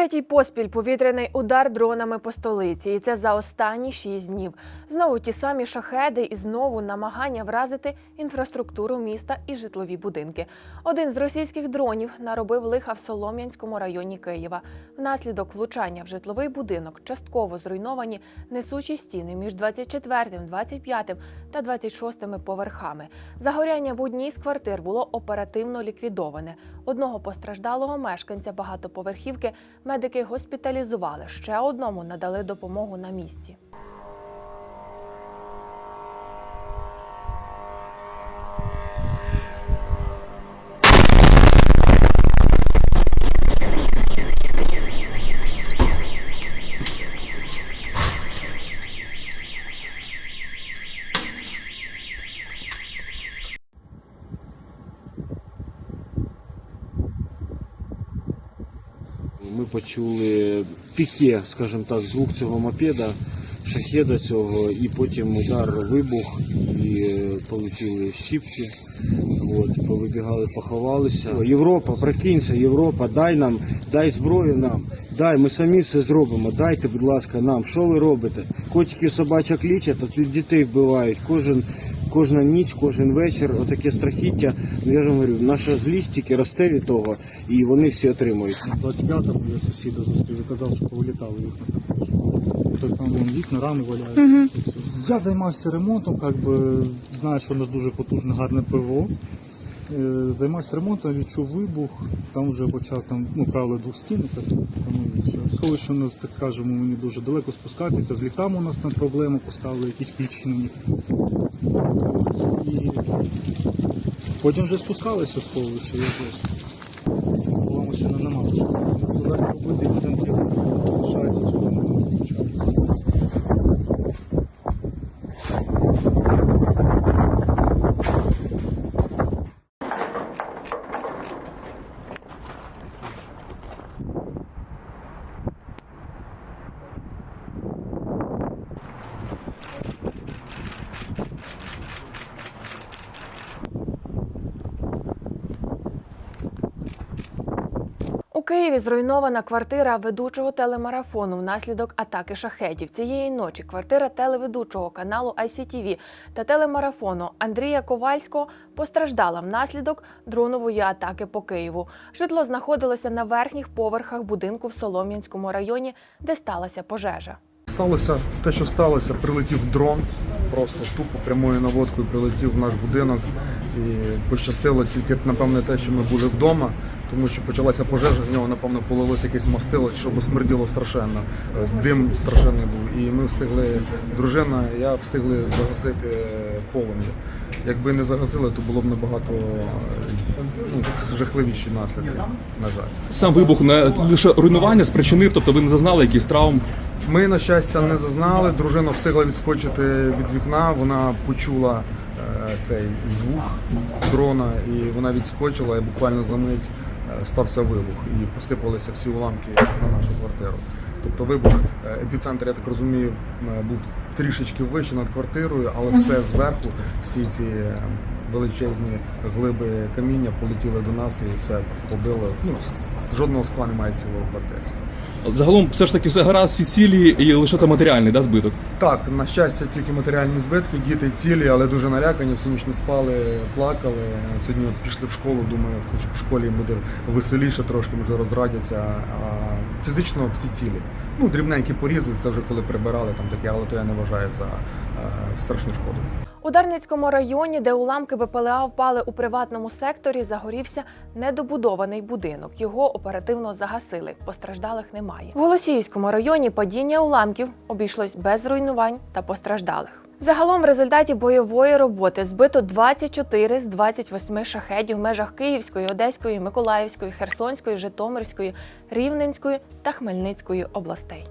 Третій поспіль повітряний удар дронами по столиці, і це за останні шість днів. Знову ті самі шахеди і знову намагання вразити інфраструктуру міста і житлові будинки. Один з російських дронів наробив лиха в Солом'янському районі Києва. Внаслідок влучання в житловий будинок частково зруйновані несучі стіни між 24, 25 та 26 поверхами. Загоряння в одній з квартир було оперативно ліквідоване. Одного постраждалого мешканця багатоповерхівки медики госпіталізували. Ще одному надали допомогу на місці. Ми почули піке, скажімо так, звук цього мопеда, шахеда цього, і потім удар, вибух, і е, полетіли щіпки. От, повибігали, поховалися. Європа, прокинься, Європа, дай нам, дай зброю нам, дай, ми самі все зробимо. Дайте, будь ласка, нам. Що ви робите? Котиків собачок лічать, а тут дітей вбивають. Кожен, кожна ніч, кожен вечір, отаке страхіття. Ну я ж вам говорю, наша злість тільки росте від того, і вони всі отримують. 25-му я сусіда зустрів і казав, що повилітали вікна. Хтось там вон, вікна, рани валяються. Я займався ремонтом, як би, знаю, що у нас дуже потужне, гарне ПВО. Е, Займався ремонтом, відчув вибух, там вже почав там, ну, правило двох стін, так, тому що сховище у нас, так скажемо, мені дуже далеко спускатися. З ліфтами у нас там проблеми, поставили якісь ключі на них. І потім вже спускалися з сховища. Я Поламося на машина У Києві зруйнована квартира ведучого телемарафону внаслідок атаки шахедів. Цієї ночі квартира телеведучого каналу ICTV та телемарафону Андрія Ковальського постраждала внаслідок дронової атаки по Києву. Житло знаходилося на верхніх поверхах будинку в Солом'янському районі, де сталася пожежа. Сталося те, що сталося, прилетів дрон, просто тупо прямою наводкою прилетів в наш будинок. І пощастило тільки, напевне, те, що ми були вдома, тому що почалася пожежа, з нього, напевно, полилося якесь мастило, щоб смерділо страшенно. Е, Дим страшенний був. І ми встигли, дружина, я встигли загасити полум'я. Якби не загасили, то було б набагато е, ну, жахливіші наслідки, на жаль. Сам вибух не лише руйнування спричинив, тобто ви не зазнали якихось травм. Ми, на щастя, не зазнали. Дружина встигла відскочити від вікна. Вона почула е, цей звук дрона, і вона відскочила, і буквально за мить е, стався вибух. І посипалися всі уламки на нашу квартиру. Тобто вибух, е, епіцентр, я так розумію, е, був трішечки вище над квартирою, але все зверху, всі ці е, величезні глиби каміння полетіли до нас і все побило. Ну, жодного скла немає цілого квартири. Загалом все ж таки все гаразд, всі цілі і лише це матеріальний да, збиток. Так, на щастя, тільки матеріальні збитки, діти цілі, але дуже налякані, всю ніч не спали, плакали. Сьогодні пішли в школу, думаю, хоч в школі буде веселіше трошки, може розрадяться. А фізично всі цілі. Ну, дрібненькі порізи, це вже коли прибирали там таке, але то я не вважаю за е, страшну шкоду. У Дарницькому районі, де уламки БПЛА впали у приватному секторі, загорівся недобудований будинок. Його оперативно загасили. Постраждалих немає. В Голосіївському районі падіння уламків обійшлось без руйнувань та постраждалих. Загалом в результаті бойової роботи збито 24 з 28 шахедів в межах Київської, Одеської, Миколаївської, Херсонської, Житомирської, Рівненської та Хмельницької областей.